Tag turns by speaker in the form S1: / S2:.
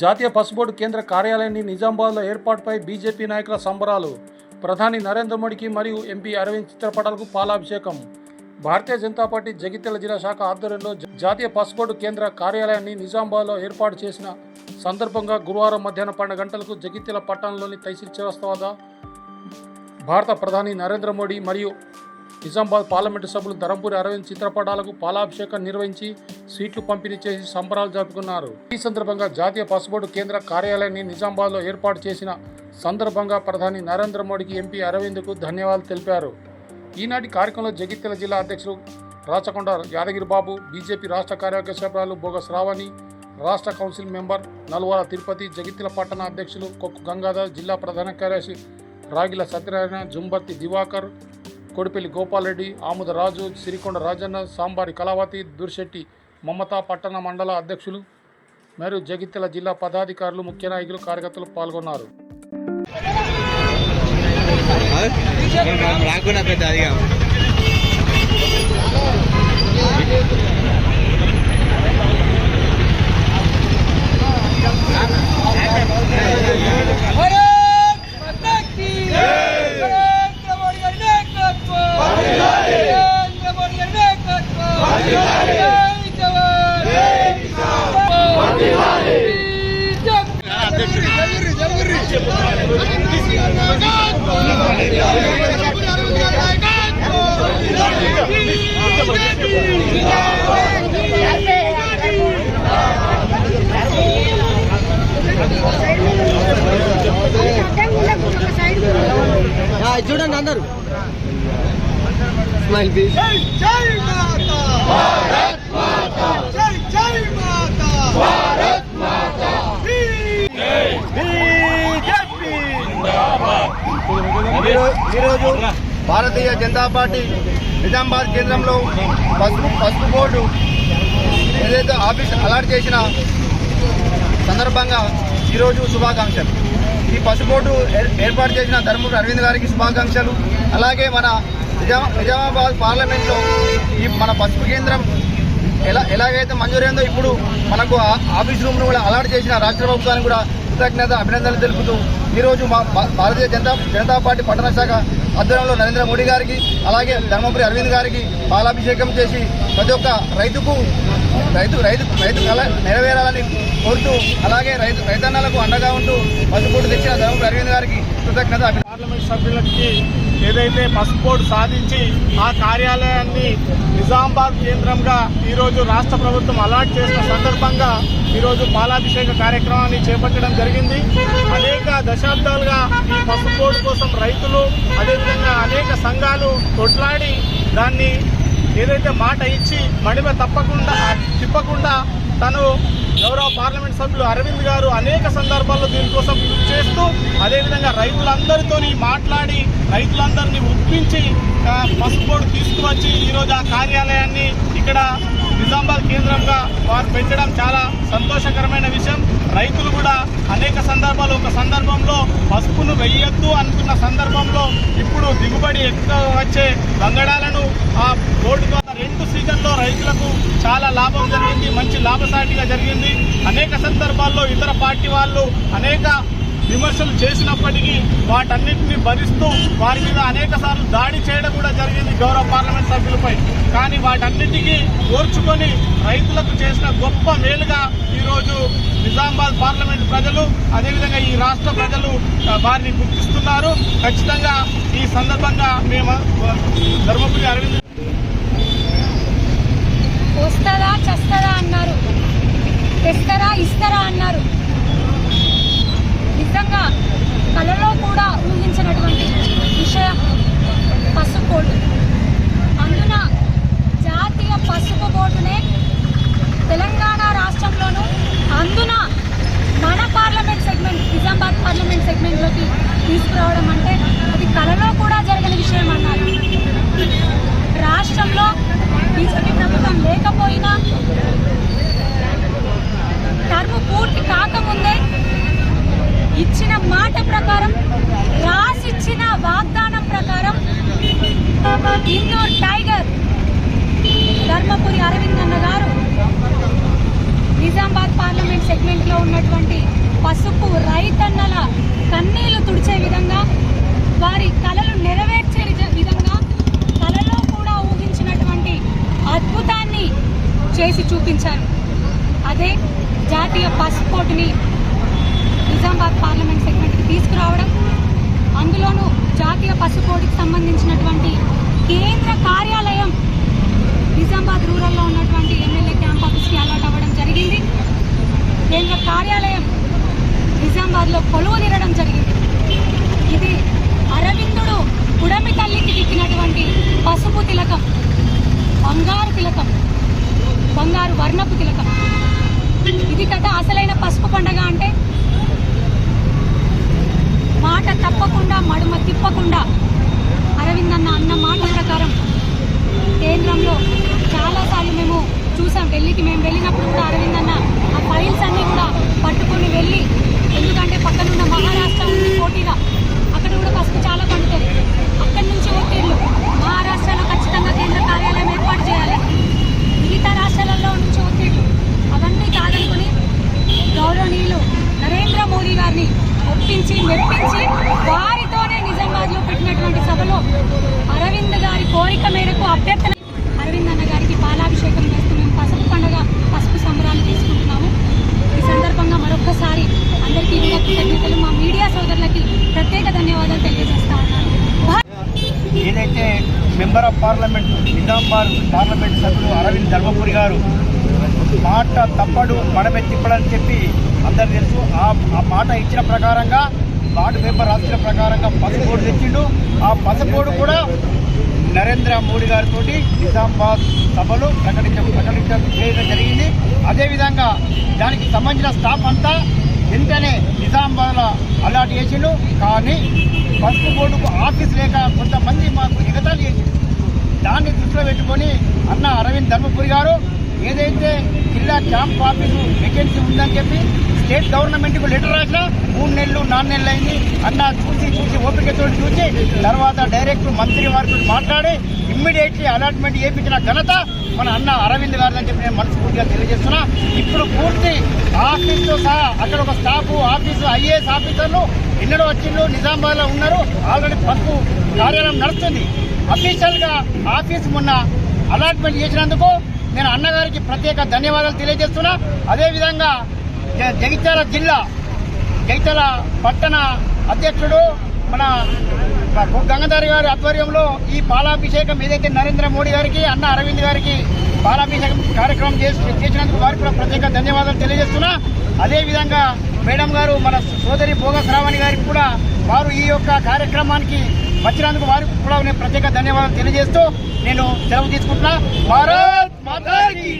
S1: జాతీయ పసుబోర్డు కేంద్ర కార్యాలయాన్ని నిజామాబాద్లో ఏర్పాటుపై బీజేపీ నాయకుల సంబరాలు. ప్రధాని నరేంద్ర మోడీకి మరియు ఎంపీ అరవింద్ చిత్రపటాలకు పాలాభిషేకం. భారతీయ జనతా పార్టీ జగిత్యాల జిల్లా శాఖ ఆధ్వర్యంలో జాతీయ పసుబోర్డు కేంద్ర కార్యాలయాన్ని నిజామాబాద్లో ఏర్పాటు చేసిన సందర్భంగా గురువారం మధ్యాహ్నం పన్నెండు గంటలకు జగిత్యాల పట్టణంలోని తహసీల్ చౌరస్తా వద్ద భారత ప్రధాని నరేంద్ర మోడీ మరియు నిజామాబాద్ పార్లమెంటు సభ్యులు ధరంపూరి అరవింద్ చిత్రపటాలకు పాలాభిషేకం నిర్వహించి సీట్లు పంపిణీ చేసి సంబరాలు జరుపుకున్నారు. ఈ సందర్భంగా జాతీయ పసుబోర్డు కేంద్ర కార్యాలయాన్ని నిజామాబాద్లో ఏర్పాటు చేసిన సందర్భంగా ప్రధాని నరేంద్ర మోడీకి ఎంపీ అరవింద్కు ధన్యవాదాలు తెలిపారు. ఈనాటి కార్యక్రమంలో జగిత్యాల జిల్లా అధ్యక్షులు రాచకొండ యాదగిరి బాబు బీజేపీ రాష్ట్ర కార్యవర్గ సభ్యులు బోగస్ రావణి రాష్ట్ర కౌన్సిల్ మెంబర్ నల్వాల తిరుపతి జగిత్యాల పట్టణ అధ్యక్షులు కొక్కు గంగాధర్ జిల్లా ప్రధాన కార్యదర్శి రాగిల సత్యనారాయణ జుంబర్తి దివాకర్ కొడుపల్లి గోపాలరెడ్డి ఆముదరాజు సిరికొండ రాజన్న సాంబారి కళావతి దుర్శెట్టి మమతా పట్టణ మండల అధ్యక్షులు మరియు జగిత్యాల జిల్లా పదాధికారులు ముఖ్య నాయకులు కార్యకర్తలు పాల్గొన్నారు
S2: Yeah.
S3: చూడండి అందరూ.
S4: ఈరోజు భారతీయ జనతా పార్టీ నిజామాబాద్ కేంద్రంలో పసుపు పసుపు బోర్డు ఏదైతే ఆఫీస్ అలాట్ చేసిన సందర్భంగా ఈరోజు శుభాకాంక్షలు. ఈ పసుపు ఏర్- ఏర్పాటు చేసిన ధర్మపురి అరవింద్ గారికి శుభాకాంక్షలు. అలాగే మన నిజామా నిజామాబాద్ పార్లమెంట్లో ఈ మన పసుపు కేంద్రం ఎలా ఎలాగైతే మంజూరైందో ఇప్పుడు మనకు ఆ- ఆఫీస్ రూమ్ను కూడా అలాట్ చేసిన రాష్ట్ర ప్రభుత్వానికి కూడా కృతజ్ఞత అభినందనలు తెలుపుతూ ఈరోజు మా భారతీయ జనతా జనతా పార్టీ పట్టణ శాఖ ఆధ్వర్యంలో నరేంద్ర మోడీ గారికి అలాగే ధర్మపురి అరవింద్ గారికి పాలాభిషేకం చేసి ప్రతి ఒక్క రైతుకు రైతు రైతు రైతు కళ నెరవేరాలని కోరుతూ అలాగే రైతు రైతన్నలకు అండగా ఉంటూ పసుపూట తెచ్చిన ధర్మపురి అరవింద్ గారికి కృతజ్ఞత అభి-
S5: పార్లమెంట్ సభ్యులకి ఏదైతే పసుపోర్టు సాధించి ఆ కార్యాలయాన్ని నిజామాబాద్ కేంద్రంగా ఈరోజు రాష్ట్ర ప్రభుత్వం అలాట్ చేసిన సందర్భంగా ఈరోజు పాలాభిషేక కార్యక్రమాన్ని చేపట్టడం జరిగింది. అనేక దశాబ్దాలుగా ఈ పసుపోర్టు కోసం రైతులు అదేవిధంగా అనేక సంఘాలు కొట్లాడి దాన్ని ఏదైతే మాట ఇచ్చి మడిమ తప్పకుండా తిప్పకుండా తను గౌరవ పార్లమెంట్ సభ్యులు అరవింద్ గారు అనేక సందర్భాల్లో దీనికోసం కృషి చేస్తూ అదేవిధంగా రైతులందరితో మాట్లాడి రైతులందరినీ ఒప్పించి పసుపు బోర్డు తీసుకువచ్చి ఈరోజు ఆ కార్యాలయాన్ని ఇక్కడ నిజామాబాద్ కేంద్రంగా వారు పెట్టడం చాలా సంతోషకరమైన విషయం. రైతులు కూడా అనేక సందర్భాలు ఒక సందర్భంలో పసుపును వెయ్యొద్దు అనుకున్న సందర్భంలో ఇప్పుడు దిగుబడి ఎక్కువ వచ్చే బంగడాలను ఆ బోర్డు రెండు సీజన్లో రైతులకు చాలా లాభం జరిగింది మంచి లాభసాటిగా జరిగింది. అనేక సందర్భాల్లో ఇతర పార్టీ వాళ్ళు అనేక విమర్శలు చేసినప్పటికీ వాటన్నిటిని భరిస్తూ వారి మీద అనేక సార్లు దాడి చేయడం కూడా జరిగింది గౌరవ పార్లమెంట్ సభ్యులపై. కానీ వాటన్నిటికీ ఓర్చుకొని రైతులకు చేసిన గొప్ప మేలుగా ఈరోజు నిజామాబాద్ పార్లమెంట్ ప్రజలు అదేవిధంగా ఈ రాష్ట్ర ప్రజలు వారిని గుర్తిస్తున్నారు. ఖచ్చితంగా ఈ సందర్భంగా మేము ధర్మపురి అరవింద్
S6: వస్తారా చస్తారా అన్నారు. తెస్తారా ఇస్తారా అన్నారు. నిజంగా కళలో కూడా ఊహించినటువంటి విషయం పసుపు బోర్డు అందున జాతీయ పసుపు బోర్డునే తెలంగాణ రాష్ట్రంలోనూ అందున మన పార్లమెంట్ సెగ్మెంట్ నిజామాబాద్ పార్లమెంట్ సెగ్మెంట్లోకి తీసుకురావడం అంటే అది కలలో కూడా జరగని విషయం అన్నారు రాష్ట్రంలో బీజేపీ ప్రభుత్వం లేకపోయినా టర్మ్ పూర్తి కాకముందే ఇచ్చిన మాట ప్రకారం రాసిచ్చిన వాగ్దానం ప్రకారం ఇండోర్ టైగర్. ధర్మపురి అరవింద్ అన్న గారు. నిజామాబాద్ పార్లమెంట్ సెగ్మెంట్లో ఉన్నటువంటి పసుపు రైతన్నల కన్నీళ్ళు తుడిచే విధంగా వారి కలలు నెరవేర్చే విధ- విధంగా కలలో కూడా ఊహించినటువంటి అద్భుతాన్ని చేసి చూపించారు. అదే జాతీయ పాస్పోర్ట్ని నిజామాబాద్ పార్లమెంట్ సెగ్మెంట్కి తీసుకురావడం అందులోనూ జాతీయ పసుపోటికి సంబంధించినటువంటి కేంద్ర కార్యాలయం నిజామాబాద్ రూరల్లో ఉన్నటువంటి ఎమ్మెల్యే క్యాంప్ ఆఫీస్కి అలర్ట్ అవ్వడం జరిగింది. కేంద్ర కార్యాలయం నిజామాబాద్లో కొలువు తీరడం జరిగింది. ఇది అరవిందుడు పుడమి తల్లికి దిక్కినటువంటి పసుపు తిలకం బంగారు తిలకం బంగారు వర్ణపు తిలకం. ఇది కదా అసలైన పసుపు పండగ అంటే మాట తప్పకుండా మడుమ తిప్పకుండా అరవింద్ అన్న అన్న మాటల ప్రకారం కేంద్రంలో చాలాసార్లు మేము చూసాం. ఢిల్లీకి మేము వెళ్ళినప్పుడు కూడా అరవింద్ అన్న ఆ ఫైల్స్ అన్నీ కూడా పట్టుకొని వెళ్ళి ఎందుకంటే పక్కనున్న మహారాష్ట్ర ఉంది పోటీగా అక్కడ కూడా పసుపు చాలా పండుతుంది. అక్కడి నుంచి ఒత్తిళ్ళు మహారాష్ట్రలో ఖచ్చితంగా కేంద్ర కార్యాలయం ఏర్పాటు చేయాలి మిగతా రాష్ట్రాలలో నుంచి ఒత్తిళ్ళు అవన్నీ కాదనుకుని గౌరవనీయులు నరేంద్ర మోదీ గారిని ఒప్పించి మెప్పించి వారితోనే నిజామాబాద్లో పెట్టినటువంటి సభలో అరవింద్ గారి కోరిక మేరకు అభ్యర్థన అరవింద్ అన్న గారికి పాలాభిషేకం చేస్తూ మేము పసుపు పండుగ పసుపు సంబరాలు తీసుకుంటున్నాము ఈ సందర్భంగా మరొక్కసారి అందరికీ కూడా కృతజ్ఞతలు మా మీడియా సోదరులకి ప్రత్యేక ధన్యవాదాలు తెలియజేస్తా ఉన్నాను భారత్
S3: ఏదైతే member of parliament Nizamabad parliament సభ్యులు అరవింద్ ధర్మపురి గారు మాట తప్పడు మనమే తిప్పడని చెప్పి అందరు తెలుసు. ఆ ఆ మాట ఇచ్చిన ప్రకారంగా వార్డు మెంబర్ రాసిన ప్రకారంగా పసుపోడు తెచ్చిండు. ఆ పసుపోడు కూడా నరేంద్ర మోడీ గారితో నిజామాబాద్ సభలో ప్రకటించ ప్రకటించడం చేయడం జరిగింది. అదేవిధంగా దానికి సంబంధించిన స్టాఫ్ అంతా వెంటనే నిజామాబాద్లో అలాట్ చేసిండు. కానీ పసుపు బోర్డుకు ఆఫీస్ లేక కొంతమంది మాకు నిగతాలు చేసిండు. దాన్ని దృష్టిలో పెట్టుకొని అన్న అరవింద్ ధర్మపురి గారు ఏదైతే జిల్లా క్యాంప్ ఆఫీసు వేకెన్సీ ఉందని చెప్పి స్టేట్ గవర్నమెంట్కు లెటర్ రాసిన మూడు నెలలు నాలుగు నెలలు అయింది. అన్న చూసి చూసి ఓపికతో చూసి తర్వాత డైరెక్ట్ మంత్రి వారితో మాట్లాడి ఇమ్మీడియట్లీ అలాట్మెంట్ చేయించిన ఘనత మన అన్న అరవింద్ గారు అని చెప్పి నేను మనస్ఫూర్తిగా తెలియజేస్తున్నా. ఇప్పుడు పూర్తి ఆఫీస్తో సహా అక్కడ ఒక స్టాఫ్ ఆఫీసు ఐఏఎస్ ఆఫీసర్లు ఎన్నడో వచ్చిండ్రు నిజామాబాద్లో ఉన్నారు. ఆల్రెడీ పసుపు కార్యాలయం నడుస్తుంది. అఫీషియల్గా ఆఫీస్ మొన్న అలాట్మెంట్ చేసినందుకు నేను అన్నగారికి ప్రత్యేక ధన్యవాదాలు తెలియజేస్తున్నా. అదేవిధంగా జ- జగిత్యాల జిల్లా జగిత్యాల పట్టణ అధ్యక్షుడు మన గంగాధర్ గారి ఆధ్వర్యంలో ఈ పాలాభిషేకం ఏదైతే నరేంద్ర మోడీ గారికి అన్న అరవింద్ గారికి పాలాభిషేకం కార్యక్రమం చేసినందుకు వారికి కూడా ప్రత్యేక ధన్యవాదాలు తెలియజేస్తున్నా. అదేవిధంగా మేడం గారు మన సోదరి భోగ శ్రావణి గారికి కూడా వారు ఈ యొక్క కార్యక్రమానికి వచ్చినందుకు వారికి కూడా నేను ప్రత్యేక ధన్యవాదాలు తెలియజేస్తూ నేను సెలవు తీసుకుంటున్నా. భారత్ మాతాకి!